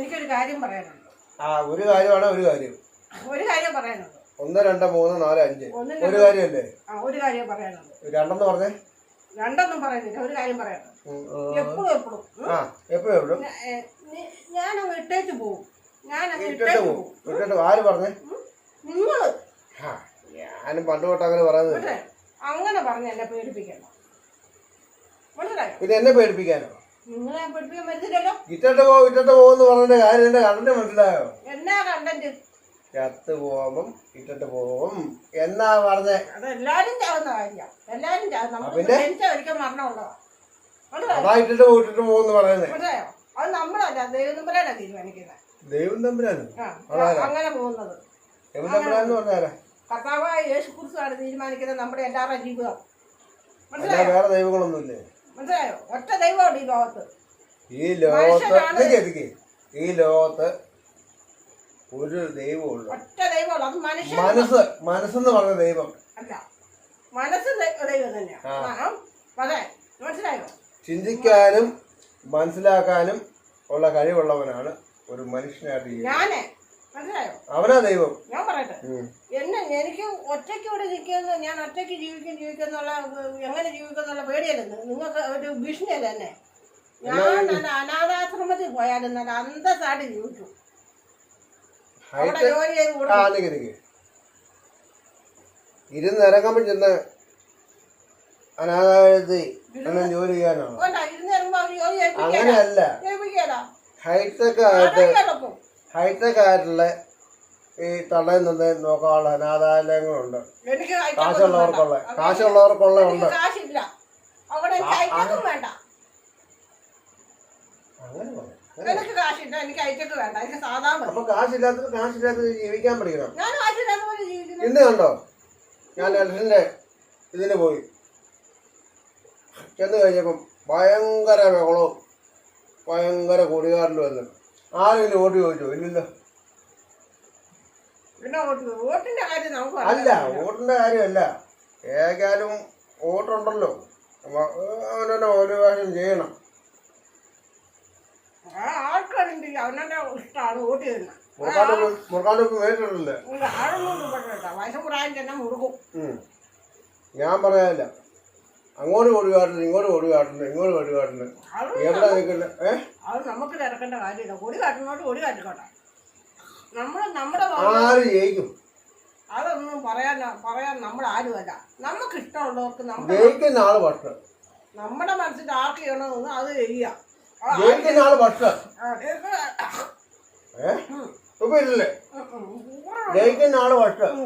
എനിക്കൊരു കാര്യം പറയാനുണ്ട്. ആ ഒരു കാര്യമാണ് ഒരു കാര്യം. ഒരു കാര്യം പറയാനുണ്ട്. ഒന്ന് രണ്ട് മൂന്ന് നാല് അഞ്ച്. ഒന്നും ഒരു കാര്യമല്ലേ? ആ ഒരു കാര്യം പറയാനുണ്ട്. രണ്ടെന്ന് പറഞ്ഞേ? രണ്ടൊന്നും പറയുന്നില്ല ഒരു കാര്യം പറയാനുണ്ട്. ഉം, ആ. എപ്പോഴും എപ്പോഴും ആ എപ്പോഴും എപ്പോഴും ഞാനങ്ങ് ഇട്ടേച്ച് പോവും. ഞാനങ്ങ് ഇട്ടിട്ട് ഇട്ടേച്ച് പോകും പോവും. ഇട്ടിട്ട് ആര് പറഞ്ഞേ? നിങ്ങൾ ആ, ഞാനും പണ്ട് തൊട്ട് അങ്ങനെ പറയുന്നത് അങ്ങനെ പറഞ്ഞ് എന്നെ പേടിപ്പിക്കണം മനസ്സിലായോ? പിന്നെ എന്നെ പേടിപ്പിക്കാനോ? ഇട്ടിട്ട് പോകും ഇട്ടിട്ട് പോകുമെന്ന് പറഞ്ഞ കാര്യം എന്റെ കണ്ടന്റ് മനസ്സിലായോ? എന്നാ കണ്ടന്റ്? ചത്ത് പോകുമ്പം ഇട്ടിട്ട് പോകും. എന്നാ പറഞ്ഞേ? എല്ലാരും ചാവുന്ന കാര്യം അതാ ഇട്ടിട്ട് പോകും ഇട്ടിട്ട് പോകുമെന്ന് പറയുന്നത് അത് നമ്മളല്ല ദൈവം തമ്പുരാനാ തീരുമാനിക്കുന്നത് ദൈവം തമ്പുരാനും? അങ്ങനെ പോകുന്നത്. ദൈവം തമ്പുരാന്ന് പറഞ്ഞാരാ? കർത്താവായ യേശു കുറിച്ചാണ് തീരുമാനിക്കുന്നത് നമ്മുടെ എല്ലാവരുടെ ജീവിതം. വേറെ ദൈവങ്ങളൊന്നുമില്ലേ? മനസ്സിലായോ? ഒറ്റ ദൈവമുണ്ട് ഈ ലോകത്ത്. ഈ ലോകത്ത്. ഈ ഒരു ദൈവമുള്ളൂ ഒറ്റ ദൈവമുള്ളൂ. അത് മനുഷ്യൻ മനസ്സ് മനസ്സെന്ന് പറഞ്ഞ ദൈവം. അല്ല. മനസ്സ് ദൈവം തന്നെയാണ് അതെ മനസ്സിലായോ? ചിന്തിക്കാനും മനസ്സിലാക്കാനും ഉള്ള കഴിവുള്ളവനാണ് ഒരു മനുഷ്യനായിട്ട് ഞാനേ മനസ്സിലായോ? അവനാ ദൈവം. ഞാൻ പറയട്ടെ. എന്നെ എനിക്ക് ഒറ്റയ്ക്ക് ഇവിടെ നിൽക്കുന്നത് ഞാൻ ഒറ്റയ്ക്ക് ജീവിക്കും ജീവിക്കുന്നുള്ള എങ്ങനെ ജീവിക്കുന്നുള്ള പേടിയല്ലെന്ന്. നിങ്ങൾക്ക് ഒരു ഭീഷണിയല്ല എന്നെ? ഞാൻ അനാഥാശ്രമത്തിൽ പോയാലും നല്ല അന്തസ്സായിട്ട് ജീവിക്കും. അവിടെ ജോലി ചെയ്ത് കൊടുക്കും. ഇരുന്ന് ഇറങ്ങുമ്പോൾ ചെന്ന് അനാഥാലയത്തിൽ ജോലി ചെയ്യാനാണ്. അങ്ങനെയല്ല. ഹൈടെക് ആയിട്ട് ഹൈടെക് ആയിട്ടുള്ള ഈ തടയിൽ നിന്ന് നോക്കാനുള്ള അനാഥാലയങ്ങളുണ്ട്. എനിക്ക് അയക്കാൻ കാശുള്ളവർക്കുള്ള വേണ്ട. കാശുള്ളവർക്കുള്ള ഉണ്ട്. എനിക്ക് കാശില്ല. അവിടെ എനിക്ക് വേണ്ട. അങ്ങനെ. എനിക്ക് കാശില്ല. എനിക്ക് അയച്ചിട്ട് വേണ്ട. എനിക്ക് സാധാ മതി. അപ്പൊ കാശില്ലാത്തത് കാശില്ലാത്തത് ജീവിക്കാൻ പഠിക്കണം. ഞാൻ കാശില്ലാത്ത പോലെ ജീവിക്കുന്നു. ഇന്ന് കണ്ടോ? ഞാൻ ഇലക്ഷന്റെ ഇതിന് പോയി. ചെന്ന് കഴിഞ്ഞപ്പം ഭയങ്കര ബഹളവും ഭയങ്കര കൂടികാരിലും വന്നു ആരെങ്കിലും വോട്ട് ചോദിച്ചോ? ഇല്ലല്ലോ. പിന്നെ വോട്ട് വോട്ടിന്റെ കാര്യം നമുക്ക് അല്ല വോട്ടിന്റെ കാര്യമല്ല. ഏകാലും വോട്ടുണ്ടല്ലോ. അവനെ ഓരോ കാര്യം ചെയ്യണം. ആ ആൾക്കാരുണ്ട് അവനെ ഇഷ്ടമാണ് വോട്ട് ചെയ്യുന്നത്. മുറുക്കാണ്ട് മുറുക്കാണ്ട് മേടിച്ചിട്ടില്ലേ ആളൊന്നും പെട്ടില്ല വയസ്സും പ്രായം തന്നെ മുറുകും. ഞാൻ പറയാനില്ല. അങ്ങോട്ട് കാട്ടുന്നു ഇങ്ങോട്ട് കാട്ടുന്നു ഇങ്ങോട്ട് അത് എവിടെ ഏ? അത് നമുക്ക് തിരക്കേണ്ട കാര്യമില്ല. കൊടി കാട്ടുന്നോട്ട് കൊടി കാട്ടിക്കോട്ടെ നമ്മൾ നമ്മുടെ ആര് ജയിക്കും? അതൊന്നും പറയാൻ പറയാൻ നമ്മൾ ആരുമല്ല നമുക്ക് ഇഷ്ടമുള്ളവർക്ക് നമ്മുടെ ജയിക്കുന്ന ആൾ ഭക്ഷണം നമ്മുടെ മനസ്സിൽ ആർക്ക് ചെയ്യണമെന്ന് അത് ചെയ്യുക ആ, ജയിക്കുന്ന ആൾ ഭക്ഷണം ഏ? ഉം, ഇപ്പൊ ഇല്ലേ? ഉം, ഉം. ജയിക്കുന്ന ആൾ ഭക്ഷണം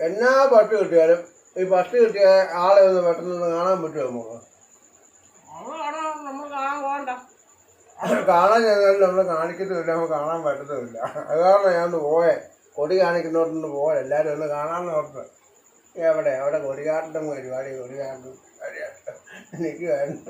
എന്നാ പട്ട് കിട്ടിയാലും ഈ ഫസ്റ്റ് കിട്ടിയ ആളെ ഒന്ന് പെട്ടെന്ന് കാണാൻ പറ്റുമോ നമുക്ക് കാണാൻ ചെന്നാലും നമ്മൾ കാണിക്കത്തുമില്ല നമുക്ക് കാണാൻ പറ്റത്തുമില്ല. അത് കാരണം ഞാൻ ഒന്ന് പോയെ. കൊടി കാണിക്കുന്നോട്ടൊന്ന് പോയെ. എല്ലാവരും ഒന്ന് കാണാമെന്ന് ഓർത്ത്. എവിടെ അവിടെ കൊടി കാട്ടലും പരിപാടി കൊടികാട്ടും പരിപാടി. എനിക്ക് വേണ്ട.